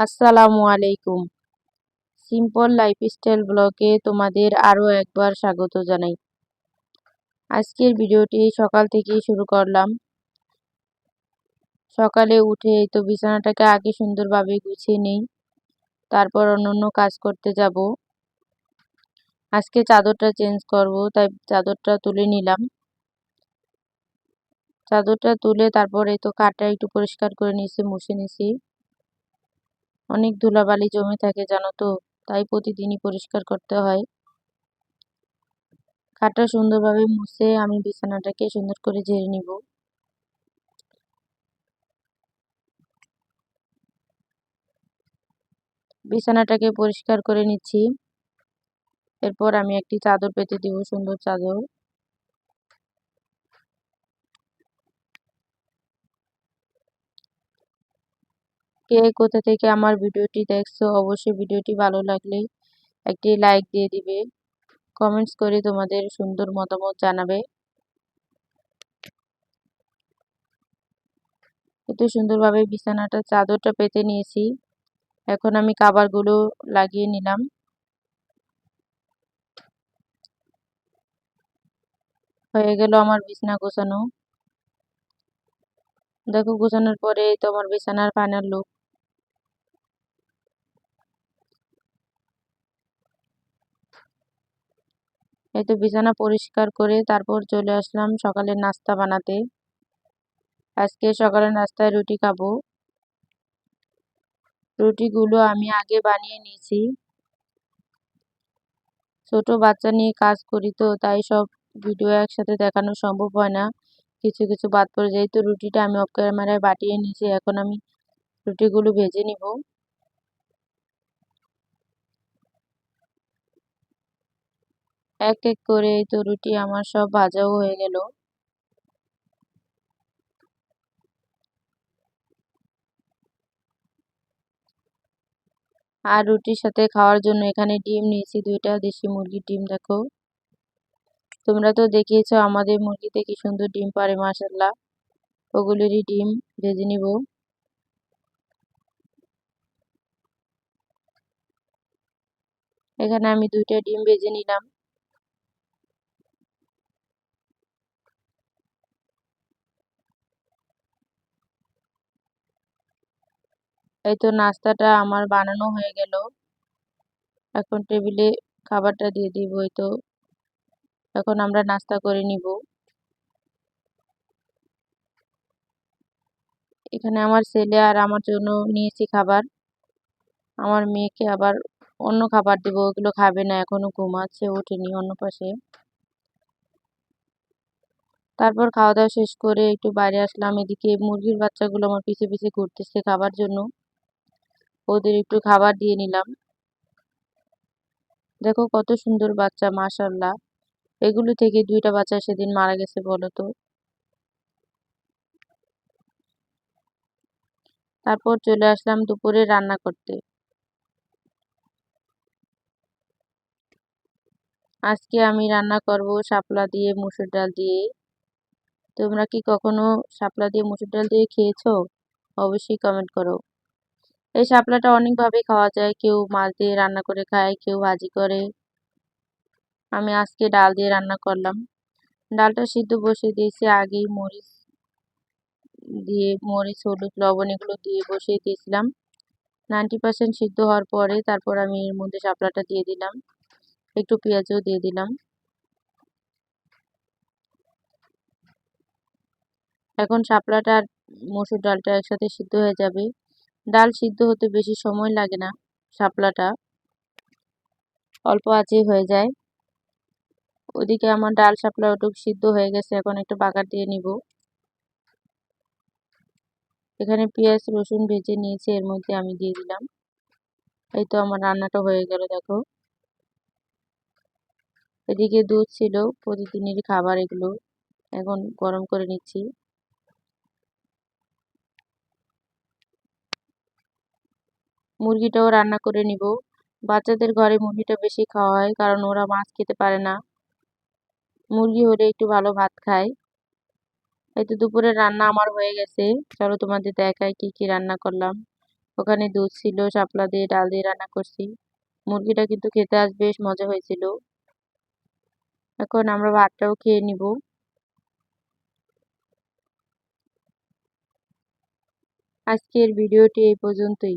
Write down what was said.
আসসালামু আলাইকুম। Simple lifestyle ব্লগে তোমাদের আরও একবার স্বাগত জানাই। আজকের ভিডিওটি সকাল থেকেই শুরু করলাম। সকালে উঠে তো বিছানাটাকে আগে সুন্দরভাবে গুছিয়ে নিই, তারপর অন্য কাজ করতে যাব। আজকে চাদরটা চেঞ্জ করব, তাই চাদরটা তুলে নিলাম। চাদরটা তুলে তারপরে তো কাঠটা একটু পরিষ্কার করে নিয়েছি, মুছে নিয়েছি। অনেক ধুলাবালি জমে থাকে, জানো তো? তাই প্রতিদিনই পরিষ্কার করতে হয়। খাটটা সুন্দরভাবে মুছে আমি বিছানাটাকে সুন্দর করে ঝেড়ে নিব। বিছানাটাকে পরিষ্কার করে নিচ্ছি। এরপর আমি একটি চাদর পেতে দিব, সুন্দর চাদর। কে কোথা থেকে আমার ভিডিওটি দেখছ, অবশ্যই ভিডিওটি ভালো লাগলে একটি লাইক দিয়ে দিবে। কমেন্টস করে তোমাদের সুন্দর মতামত জানাবে। এত সুন্দরভাবে বিছানাটা, চাদরটা পেতে নিয়েছি। এখন আমি কাবারগুলো লাগিয়ে নিলাম। হয়ে গেল আমার বিছানা গোছানো। দেখো, গোছানোর পরে তোমার বিছানার ফাইনাল লুক এই তো বিছানা পরিষ্কার করে তারপর চলে আসলাম সকালে নাস্তা বানাতে। আজকে সকালে নাস্তায় রুটি খাব। রুটিগুলো আমি আগে বানিয়ে নিয়েছি। ছোট বাচ্চা নিয়ে কাজ করি তো, তাই সব ভিডিও একসাথে দেখানো সম্ভব হয় না। কিছু কিছু বাদ পড়ে যায়। তো রুটিটা আমি অফ ক্যামেরায় বাটিয়ে নিয়েছি। এখন আমি রুটিগুলো ভেজে নিব। এক এক করে এই তো রুটি আমার সব ভাজাও হয়ে গেল। আর রুটির সাথে খাওয়ার জন্য এখানে ডিম নিয়েছি, দুইটা দেশি মুরগির ডিম, দেখো। তোমরা তো দেখিয়েছ আমাদের মুরগিতে কি সুন্দর ডিম পারে মাসাল্লাহ ওগুলোরই ডিম ভেজে নিব। এখানে আমি দুইটা ডিম ভেজে নিলাম। এই তো নাস্তাটা আমার বানানো হয়ে গেল। এখন টেবিলে খাবারটা দিয়ে দিব, এই তো। এখন আমরা নাস্তা করে নিব। এখানে আমার ছেলে আর আমার জন্য নিয়েছি খাবার। আমার মেয়েকে আবার অন্য খাবার দেব, ওগুলো খাবে না, এখনও ঘুমাচ্ছে, ওঠেনি অন্য পাশে। তারপর খাওয়া দাওয়া শেষ করে একটু বাইরে আসলাম। এদিকে মুরগির বাচ্চাগুলো আমার পিছে পিছে ঘুরতেছে খাবার জন্য। ওদের একটু খাবার দিয়ে নিলাম। দেখো কত সুন্দর বাচ্চা মাশাল্লাহ এগুলো থেকে দুইটা বাচ্চা সেদিন মারা গেছে বলো তো তারপর চলে আসলাম দুপুরে রান্না করতে। আজকে আমি রান্না করব শাপলা দিয়ে মুসুর ডাল দিয়ে। তোমরা কি কখনো শাপলা দিয়ে মুসুর ডাল দিয়ে খেয়েছো? অবশ্যই কমেন্ট করো। এই শাপলাটা অনেকভাবে খাওয়া যায়। কেউ মাছ দিয়ে রান্না করে খায়, কেউ ভাজি করে। আমি আজকে ডাল দিয়ে রান্না করলাম। ডালটা সিদ্ধ বসিয়ে দিয়েছি, আগেই মরিচ দিয়ে, মরিচ, হলুদ, লবণ এগুলো দিয়ে বসিয়ে দিয়েছিলাম। নাইনটি পার্সেন্ট সিদ্ধ হওয়ার পরে তারপর আমি এর মধ্যে শাপলাটা দিয়ে দিলাম। একটু পেঁয়াজও দিয়ে দিলাম। এখন শাপলাটা আর মসুর ডালটা একসাথে সিদ্ধ হয়ে যাবে। ডাল সিদ্ধ হতে বেশি সময় লাগে না, শাপলাটা। অল্প আঁচেই হয়ে যায়। ওদিকে আমার ডাল শাপলা ওটুক সিদ্ধ হয়ে গেছে, এখন একটু বাগার দিয়ে নিব। এখানে পেঁয়াজ, রসুন ভেজে নিয়েছি, এর মধ্যে আমি দিয়ে দিলাম। এই তো আমার রান্নাটা হয়ে গেল, দেখো। এদিকে দুধ ছিল, প্রতিদিনের খাবার এগুলো। এখন গরম করে নিচ্ছি। মুরগিটাও রান্না করে নিব। বাচ্চাদের ঘরে মুরগিটা বেশি খাওয়া হয়, কারণ ওরা মাছ খেতে পারে না। মুরগি হলে একটু ভালো ভাত খায়। এই তো দুপুরের রান্না আমার হয়ে গেছে। চলো তোমাদের দেখায় কি কি রান্না করলাম। ওখানে দুধ ছিল, শাপলা দিয়ে ডাল দিয়ে রান্না করছি। মুরগিটা কিন্তু খেতে আজ বেশ মজা হয়েছিল। এখন আমরা ভাতটাও খেয়ে নিব। আজকের ভিডিওটি এই পর্যন্তই।